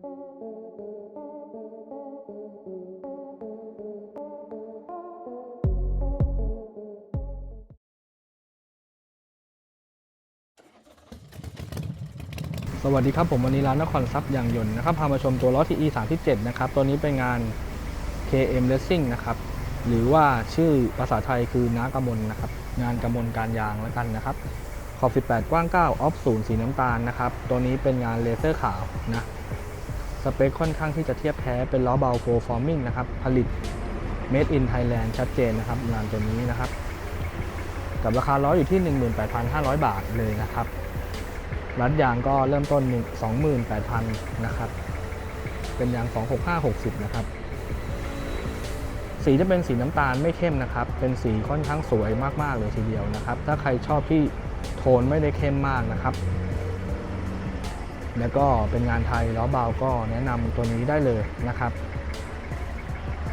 สวัสดีครับผมวันนี้ร้านนครทรัพย์ยางยนต์นะครับพามาชมตัวล้อ TE 37นะครับตัวนี้เป็นงาน KM Racing นะครับหรือว่าชื่อภาษาไทยคือน้ากำมลนะครับงานกำมลการยางแล้วกันนะครับขอบ 18 กว้าง 9 ออฟ0สีน้ำตาลนะครับตัวนี้เป็นงานเลเซอร์ขาวนะ สเปคค่อนข้างที่จะเทียบแท้เป็นล้อเบาโฟร์ฟอร์มิงนะครับ ผลิต Made in Thailand ชัดเจนนะครับ งานตัวนี้นะครับ กับราคาล้ออยู่ที่ 18,500 บาทเลยนะครับ รัดยางก็เริ่มต้น 28,000 นะครับ เป็นยาง 26560 นะครับ สีจะเป็นสีน้ำตาลไม่เข้มนะครับ เป็นสีค่อนข้างสวยมาก ๆ เลยทีเดียวนะครับ ถ้าใครชอบที่โทนไม่ได้เข้มมากนะครับ แล้วก็เป็นงานไทยล้อเบาก็แนะนำตัวนี้ได้เลยนะครับ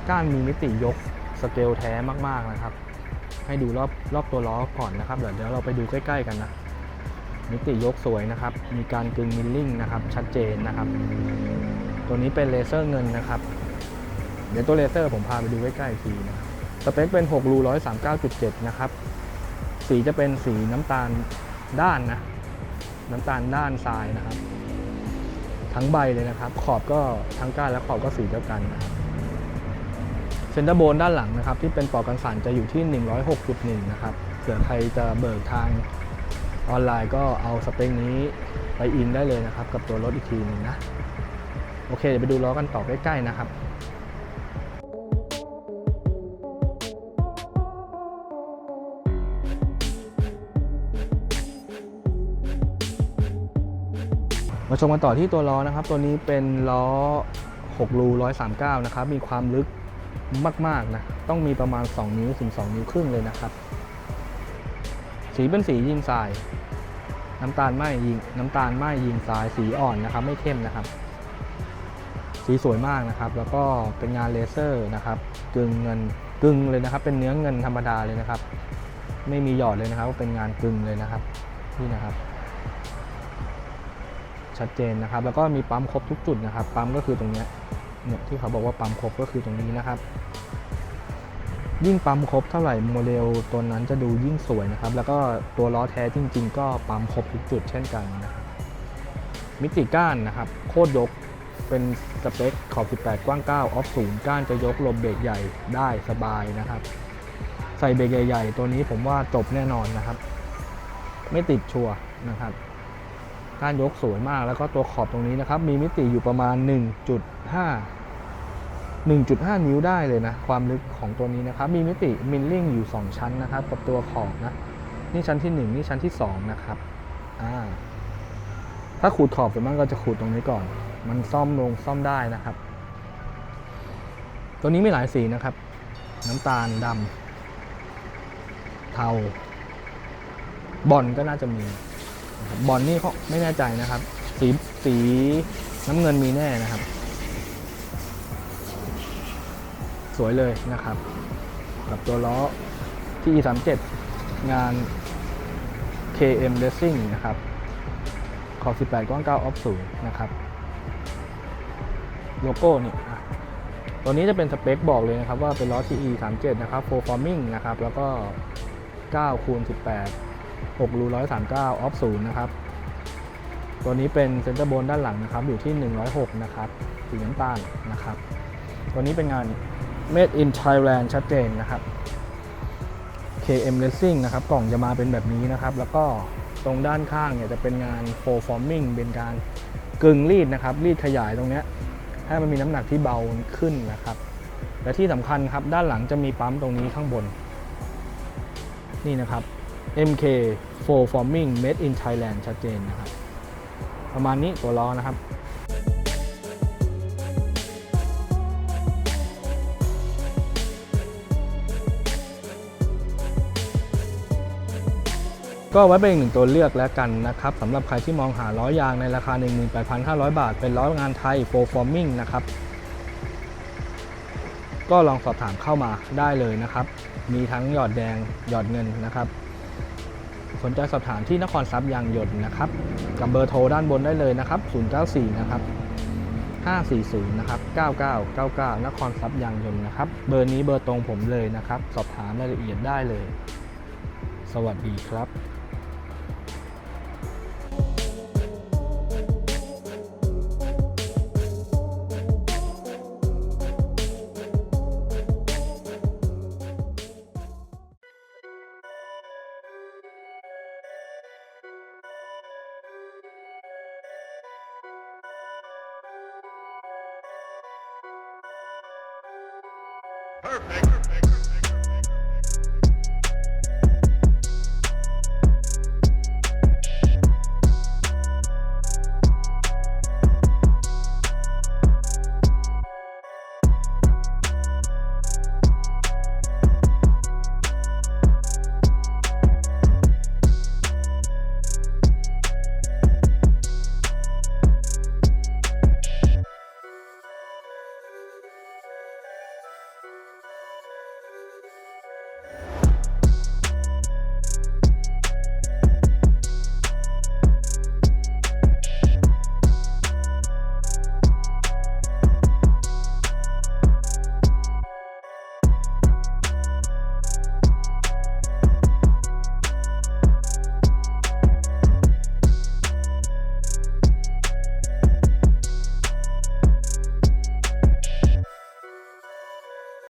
ก้านมีมิติยกสเกลแท้มากๆนะครับ ให้ดูรอบรอบตัวล้อก่อนนะครับ เดี๋ยวเราไปดูใกล้ ๆ กันนะมิติยกสวยนะครับ มีการกึงมิลลิ่งนะครับ ชัดเจนนะครับ ตัวนี้เป็นเลเซอร์เงินนะครับ เดี๋ยวตัวเลเซอร์ผมพาไปดูใกล้ๆทีนะครับ สเปคเป็น6รู139.7 นะครับ สีจะเป็นสีน้ำตาลด้านนะ น้ำตาลด้านทรายนะครับ ทั้งใบเลยนะครับ ขอบก็ทั้งก้านและขอบก็สีเดียวกันนะครับเซนเตอร์โบนด้านหลังนะครับ ที่เป็นปลอกกันสั่นจะอยู่ที่ 106.1 นะครับเผื่อใครจะเบิกทางออนไลน์ก็เอาสเปคนี้ไปอินได้เลยนะครับ กับตัวรถอีกทีหนึงนะ โอเคเดี๋ยวไปดูล้อกันต่อใกล้ๆนะครับ มาชมกันต่อที่ตัวล้อนะครับ ตัวนี้เป็นล้อ 6 รู 139 นะครับ มีความลึกมาก ๆ นะ ต้องมีประมาณ 2 นิ้วถึง 2 นิ้วครึ่งเลยนะครับ สีเป็นสียิงทราย น้ำตาลไหมยิงน้ำตาลไหมยิงทราย สีอ่อนนะครับ ไม่เข้มนะครับ สีสวยมากนะครับ แล้วก็เป็นงานเลเซอร์นะครับกึ่งเงินกึ่งเลยนะครับ เป็นเนื้อเงินธรรมดาเลยนะครับ ไม่มีหยอดเลยนะครับ เป็นงานกึ่งเลยนะครับ นี่นะครับ ชัดเจนนะครับ แล้วก็มีปั๊มครบทุกจุดนะครับ ปั๊มก็คือตรงนี้เนี่ยที่เขาบอกว่าปั๊มครบก็คือตรงนี้นะครับ ยิ่งปั๊มครบเท่าไหร่โมเดลตัวนั้นจะดูยิ่งสวยนะครับ แล้วก็ตัวล้อแท้จริง ๆ ก็ปั๊มครบทุกจุดเช่นกันนะครับมิติก้านนะครับโคตรยกเป็นสเปคขอบ 18 กว้าง 9 ออฟ0ก้านจะยกลมเบรกใหญ่ได้สบายนะครับ ใส่เบรกใหญ่ๆ ตัวนี้ผมว่าจบแน่นอนนะครับ ไม่ติดชัวร์นะครับ ก้านยกสวยมากแล้วก็ตัวขอบตรงนี้นะครับ มีมิติอยู่ประมาณ 1.5 1.5 นิ้วได้เลยนะ ความลึกของตัวนี้นะครับ มีมิติมิลลิ่งอยู่ 2 ชั้นนะครับ กับตัวขอบนะ นี่ชั้นที่ 1 นี่ชั้นที่ 2 นะครับอ่าถ้าขูดขอบส่วนมากก็จะขูดตรงนี้ก่อน มันซ่อมลงซ่อมได้นะครับ ตัวนี้มีหลายสีนะครับ น้ำตาลดำเทาบอลก็น่าจะมี บอลนี่เขาไม่แน่ใจนะครับ สีสีน้ำเงินมีแน่นะครับ สวยเลยนะครับ กับตัวล้อที่ E37 งาน KM Racing นะครับ ขอบ 18กว้าง9ออฟ0นะครับ โลโก้นี่ตัวนี้จะเป็นสเปคบอกเลยนะครับ ว่าเป็นล้อ TE 37 นะครับ Full Forming นะครับ แล้วก็9คูณ18 6รู139 ออฟ0นะครับ ตัวนี้เป็นเซนเตอร์โบนด้านหลังนะครับ อยู่ที่ 106 นะครับสีน้ำตาลนะครับ ตัวนี้เป็นงาน Made in Thailand ชัดเจนนะครับ KM Racing นะครับ กล่องจะมาเป็นแบบนี้นะครับ แล้วก็ตรงด้านข้างเนี่ยจะเป็นงาน Full Forming เป็นการกึ่งรีดนะครับ รีดขยายตรงเนี้ยให้มันมีน้ำหนักที่เบาขึ้นนะครับ และที่สำคัญครับ ด้านหลังจะมีปั๊มตรงนี้ข้างบน นี่นะครับ MK Full Forming Made in Thailand ชัดเจนนะครับ ประมาณนี้ตัวล้อนะครับก็ไว้เป็นอีกหนึ่งตัวเลือกแล้วกันนะครับสำหรับใครที่มองหาล้อยางในราคา 18,500 บาท เป็นล้องานไทย f o r Forming นะครับ ก็ลองสอบถามเข้ามาได้เลยนะครับ มีทั้งหยอดแดงหยอดเงินนะครับ สนใจสอบถามที่นครทรัพย์ยางยนต์นะครับกับเบอร์โทรด้านบนได้เลยนะครับ 094 นะครับ 540 นะครับ 9999 นครทรัพย์ยางยนต์นะครับ เบอร์นี้เบอร์ตรงผมเลยนะครับ สอบถามรายละเอียดได้เลย สวัสดีครับ Perfect. Perfect.